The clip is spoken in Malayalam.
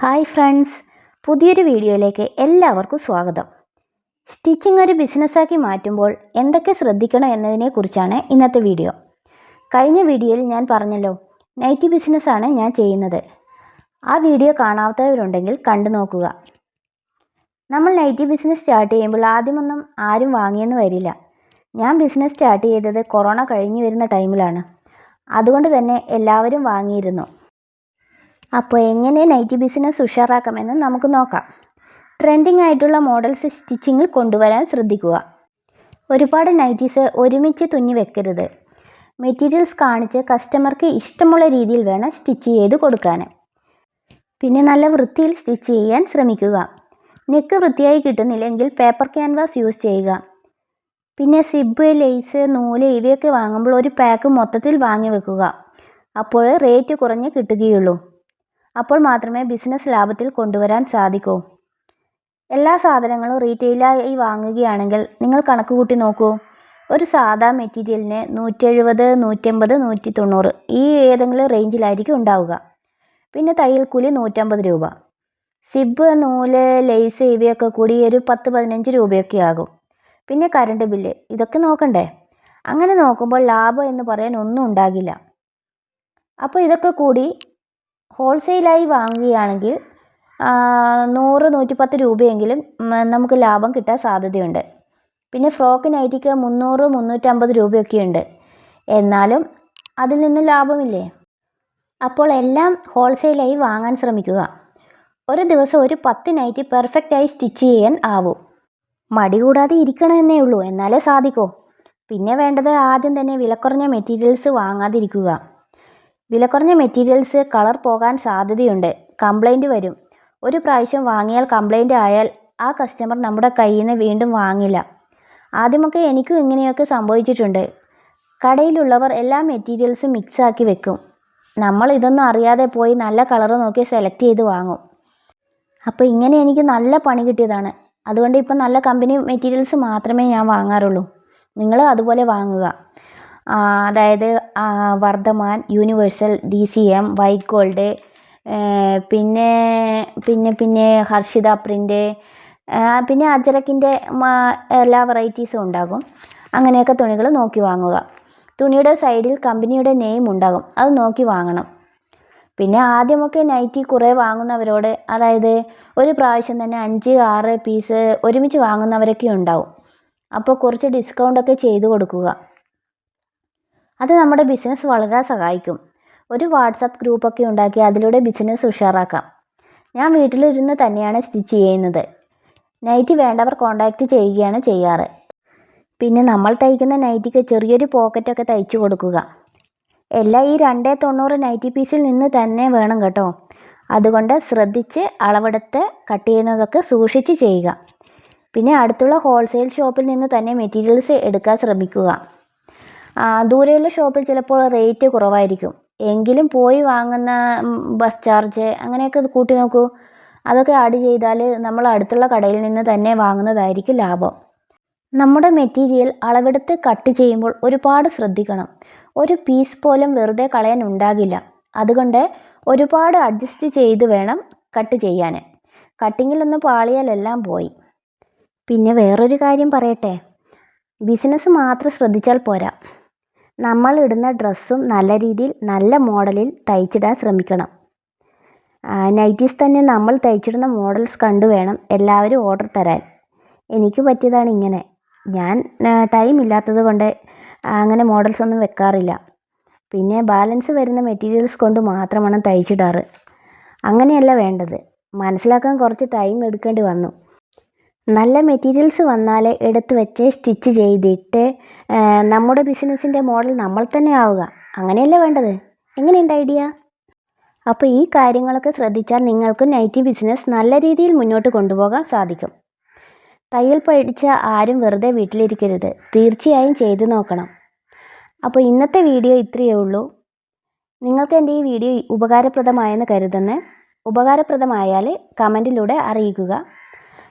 Hi friends. പുതിയൊരു വീഡിയോയിലേക്ക് എല്ലാവർക്കും സ്വാഗതം. സ്റ്റിച്ചിങ് ഒരു ബിസിനസ്സാക്കി മാറ്റുമ്പോൾ എന്തൊക്കെ ശ്രദ്ധിക്കണം എന്നതിനെക്കുറിച്ചാണ് ഇന്നത്തെ വീഡിയോ. കഴിഞ്ഞ വീഡിയോയിൽ ഞാൻ പറഞ്ഞല്ലോ നൈറ്റി ബിസിനസ്സാണ് ഞാൻ ചെയ്യുന്നത്. ആ വീഡിയോ കാണാത്തവരുണ്ടെങ്കിൽ കണ്ടു നോക്കുക. നമ്മൾ നൈറ്റി ബിസിനസ് സ്റ്റാർട്ട് ചെയ്യുമ്പോൾ ആദ്യമൊന്നും ആരും വാങ്ങിയെന്ന് വരില്ല. ഞാൻ ബിസിനസ് സ്റ്റാർട്ട് ചെയ്തത് കൊറോണ കഴിഞ്ഞു വരുന്ന ടൈമിലാണ്. അതുകൊണ്ട് തന്നെ എല്ലാവരും വാങ്ങിയിരുന്നു. അപ്പോൾ എങ്ങനെ നൈറ്റി ബിസിനസ് ഉഷാറാക്കാമെന്ന് നമുക്ക് നോക്കാം. ട്രെൻഡിങ് ആയിട്ടുള്ള മോഡൽസ് സ്റ്റിച്ചിങ്ങിൽ കൊണ്ടുവരാൻ ശ്രദ്ധിക്കുക. ഒരുപാട് നൈറ്റീസ് ഒരുമിച്ച് തുന്നി വെക്കരുത്. മെറ്റീരിയൽസ് കാണിച്ച് കസ്റ്റമർക്ക് ഇഷ്ടമുള്ള രീതിയിൽ വേണം സ്റ്റിച്ച് ചെയ്ത് കൊടുക്കാൻ. പിന്നെ നല്ല വൃത്തിയിൽ സ്റ്റിച്ച് ചെയ്യാൻ ശ്രമിക്കുക. നെക്ക് വൃത്തിയായി കിട്ടുന്നില്ലെങ്കിൽ പേപ്പർ ക്യാൻവാസ് യൂസ് ചെയ്യുക. പിന്നെ സിബ് ലേസ് നൂൽ ഇവയൊക്കെ വാങ്ങുമ്പോൾ ഒരു പാക്ക് മൊത്തത്തിൽ വാങ്ങി വെക്കുക. അപ്പോൾ റേറ്റ് കുറഞ്ഞ് കിട്ടുകയുള്ളൂ. അപ്പോൾ മാത്രമേ ബിസിനസ് ലാഭത്തിൽ കൊണ്ടുവരാൻ സാധിക്കൂ. എല്ലാ സാധനങ്ങളും റീറ്റെയിലായി വാങ്ങുകയാണെങ്കിൽ നിങ്ങൾ കണക്ക് കൂട്ടി നോക്കൂ. ഒരു സാധാ മെറ്റീരിയലിന് നൂറ്റെഴുപത് നൂറ്റമ്പത് നൂറ്റി തൊണ്ണൂറ് ഈ ഏതെങ്കിലും റേഞ്ചിലായിരിക്കും ഉണ്ടാവുക. പിന്നെ തയ്യൽ കൂലി നൂറ്റമ്പത് രൂപ. സിബ് നൂൽ ലേസ് ഇവയൊക്കെ കൂടി ഒരു പത്ത് പതിനഞ്ച് രൂപയൊക്കെ ആകും. പിന്നെ കറണ്ട് ബില്ല് ഇതൊക്കെ നോക്കണ്ടേ? അങ്ങനെ നോക്കുമ്പോൾ ലാഭം എന്ന് പറയാൻ ഒന്നും ഉണ്ടാകില്ല. അപ്പോൾ ഇതൊക്കെ കൂടി ഹോൾസെയിലായി വാങ്ങുകയാണെങ്കിൽ നൂറ് നൂറ്റിപ്പത്ത് രൂപയെങ്കിലും നമുക്ക് ലാഭം കിട്ടാൻ സാധ്യതയുണ്ട്. പിന്നെ ഫ്രോക്ക് നൈറ്റിക്ക് മുന്നൂറ് മുന്നൂറ്റമ്പത് രൂപയൊക്കെയുണ്ട്. എന്നാലും അതിൽ നിന്ന് ലാഭമില്ലേ? അപ്പോൾ എല്ലാം ഹോൾസെയിലായി വാങ്ങാൻ ശ്രമിക്കുക. ഒരു ദിവസം ഒരു പത്ത് നൈറ്റി പെർഫെക്റ്റായി സ്റ്റിച്ച് ചെയ്യാൻ ആവും. മടി കൂടാതെ ഇരിക്കണമെന്നേ ഉള്ളൂ എന്നാലേ സാധിക്കൂ. പിന്നെ വേണ്ടത് ആദ്യം തന്നെ വിലക്കുറഞ്ഞ മെറ്റീരിയൽസ് വാങ്ങാതിരിക്കുക. വിലക്കുറഞ്ഞ മെറ്റീരിയൽസ് കളർ പോകാൻ സാധ്യതയുണ്ട്. കംപ്ലൈന്റ് വരും. ഒരു പ്രാവശ്യം വാങ്ങിയാൽ കംപ്ലൈന്റ് ആയാൽ ആ കസ്റ്റമർ നമ്മുടെ കയ്യിൽ നിന്ന് വീണ്ടും വാങ്ങില്ല. ആദ്യമൊക്കെ എനിക്കും ഇങ്ങനെയൊക്കെ സംഭവിച്ചിട്ടുണ്ട്. കടയിലുള്ളവർ എല്ലാ മെറ്റീരിയൽസും മിക്സാക്കി വെക്കും. നമ്മൾ ഇതൊന്നും അറിയാതെ പോയി നല്ല കളർ നോക്കി സെലക്ട് ചെയ്ത് വാങ്ങും. അപ്പോൾ ഇങ്ങനെ എനിക്ക് നല്ല പണി കിട്ടിയതാണ്. അതുകൊണ്ട് ഇപ്പം നല്ല കമ്പനി മെറ്റീരിയൽസ് മാത്രമേ ഞാൻ വാങ്ങാറുള്ളൂ. നിങ്ങൾ അതുപോലെ വാങ്ങുക. അതായത് Vardhman universal D C M white gold പിന്നെ പിന്നെ പിന്നെ ഹർഷിത പ്രിന്റ് പിന്നെ അജരക്കിന്റെ എല്ലാ വെറൈറ്റീസും ഉണ്ടാകും. അങ്ങനെയൊക്കെ തുണികൾ നോക്കി വാങ്ങുക. തുണിയുടെ സൈഡിൽ കമ്പനിയുടെ നെയിം ഉണ്ടാകും. അത് നോക്കി വാങ്ങണം. പിന്നെ ആദ്യമൊക്കെ നൈറ്റി കുറേ വാങ്ങുന്നവരോട് അതായത് ഒരു പ്രാവശ്യം തന്നെ അഞ്ച് ആറ് പീസ് ഒരുമിച്ച് വാങ്ങുന്നവരൊക്കെ ഉണ്ടാവും. അപ്പോൾ കുറച്ച് ഡിസ്കൗണ്ടൊക്കെ ചെയ്തു കൊടുക്കുക. അത് നമ്മുടെ ബിസിനസ് വളരെ സഹായിക്കും. ഒരു വാട്സപ്പ് ഗ്രൂപ്പൊക്കെ ഉണ്ടാക്കി അതിലൂടെ ബിസിനസ് ഉഷാറാക്കാം. ഞാൻ വീട്ടിലിരുന്ന് തന്നെയാണ് സ്റ്റിച്ച് ചെയ്യുന്നത്. നൈറ്റി വേണ്ടവർ കോണ്ടാക്റ്റ് ചെയ്യുകയാണ് ചെയ്യാറ്. പിന്നെ നമ്മൾ തയ്ക്കുന്ന നൈറ്റിക്ക് ചെറിയൊരു പോക്കറ്റൊക്കെ തയ്ച്ചു കൊടുക്കുക. എല്ലാ ഈ രണ്ടേ തൊണ്ണൂറ് നൈറ്റി പീസിൽ നിന്ന് തന്നെ വേണം കേട്ടോ. അതുകൊണ്ട് ശ്രദ്ധിച്ച് അളവെടുത്ത് കട്ട് ചെയ്യുന്നതൊക്കെ സൂക്ഷിച്ച് ചെയ്യുക. പിന്നെ അടുത്തുള്ള ഹോൾസെയിൽ ഷോപ്പിൽ നിന്ന് തന്നെ മെറ്റീരിയൽസ് എടുക്കാൻ ശ്രമിക്കുക. ദൂരെയുള്ള ഷോപ്പിൽ ചിലപ്പോൾ റേറ്റ് കുറവായിരിക്കും. എങ്കിലും പോയി വാങ്ങുന്ന ബസ് ചാർജ് അങ്ങനെയൊക്കെ കൂട്ടി നോക്കൂ. അതൊക്കെ ആഡ് ചെയ്താൽ നമ്മൾ അടുത്തുള്ള കടയിൽ നിന്ന് തന്നെ വാങ്ങുന്നതായിരിക്കും ലാഭം. നമ്മുടെ മെറ്റീരിയൽ അളവെടുത്ത് കട്ട് ചെയ്യുമ്പോൾ ഒരുപാട് ശ്രദ്ധിക്കണം. ഒരു പീസ് പോലും വെറുതെ കളയാൻ ഉണ്ടാകില്ല. അതുകൊണ്ട് ഒരുപാട് അഡ്ജസ്റ്റ് ചെയ്ത് വേണം കട്ട് ചെയ്യാൻ കട്ടിങ്ങിലൊന്ന് പാളിയാലെല്ലാം പോയി. പിന്നെ വേറൊരു കാര്യം പറയട്ടെ. ബിസിനസ് മാത്രം ശ്രദ്ധിച്ചാൽ പോരാ. നമ്മൾ ഇടുന്ന ഡ്രസ്സും നല്ല രീതിയിൽ നല്ല മോഡലിൽ തയ്ച്ചിടാൻ ശ്രമിക്കണം. നൈറ്റീസ് തന്നെ നമ്മൾ തയ്ച്ചിടുന്ന മോഡൽസ് കണ്ടു വേണം എല്ലാവരും ഓർഡർ തരാൻ. എനിക്ക് പറ്റിയതാണ് ഇങ്ങനെ. ഞാൻ ടൈം ഇല്ലാത്തത് കൊണ്ട് അങ്ങനെ മോഡൽസ് ഒന്നും വെക്കാറില്ല. പിന്നെ ബാലൻസ് വരുന്ന മെറ്റീരിയൽസ് കൊണ്ട് മാത്രമാണ് തയ്ച്ചിടാറ്. അങ്ങനെയല്ല വേണ്ടത്. മനസ്സിലാക്കാൻ കുറച്ച് ടൈം എടുക്കേണ്ടി വന്നു. നല്ല മെറ്റീരിയൽസ് വന്നാൽ എടുത്ത് വെച്ച് സ്റ്റിച്ച് ചെയ്തിട്ട് നമ്മുടെ ബിസിനസ്സിന്റെ മോഡൽ നമ്മൾ തന്നെ ആവുക. അങ്ങനെയല്ലേ വേണ്ടത്? എങ്ങനെയുണ്ട് ഐഡിയ? അപ്പോൾ ഈ കാര്യങ്ങളൊക്കെ ശ്രദ്ധിച്ചാൽ നിങ്ങൾക്ക് നൈറ്റി ബിസിനസ് നല്ല രീതിയിൽ മുന്നോട്ട് കൊണ്ടുപോകാൻ സാധിക്കും. തയ്യൽ പഠിച്ച ആരും വെറുതെ വീട്ടിലിരിക്കരുത്. തീർച്ചയായും ചെയ്തു നോക്കണം. അപ്പോൾ ഇന്നത്തെ വീഡിയോ ഇത്രയേ ഉള്ളൂ. നിങ്ങൾക്ക് എന്റെ ഈ വീഡിയോ ഉപകാരപ്രദമായെന്ന് കരുതുന്നു. ഉപകാരപ്രദമായാൽ കമന്റിലൂടെ അറിയിക്കുക.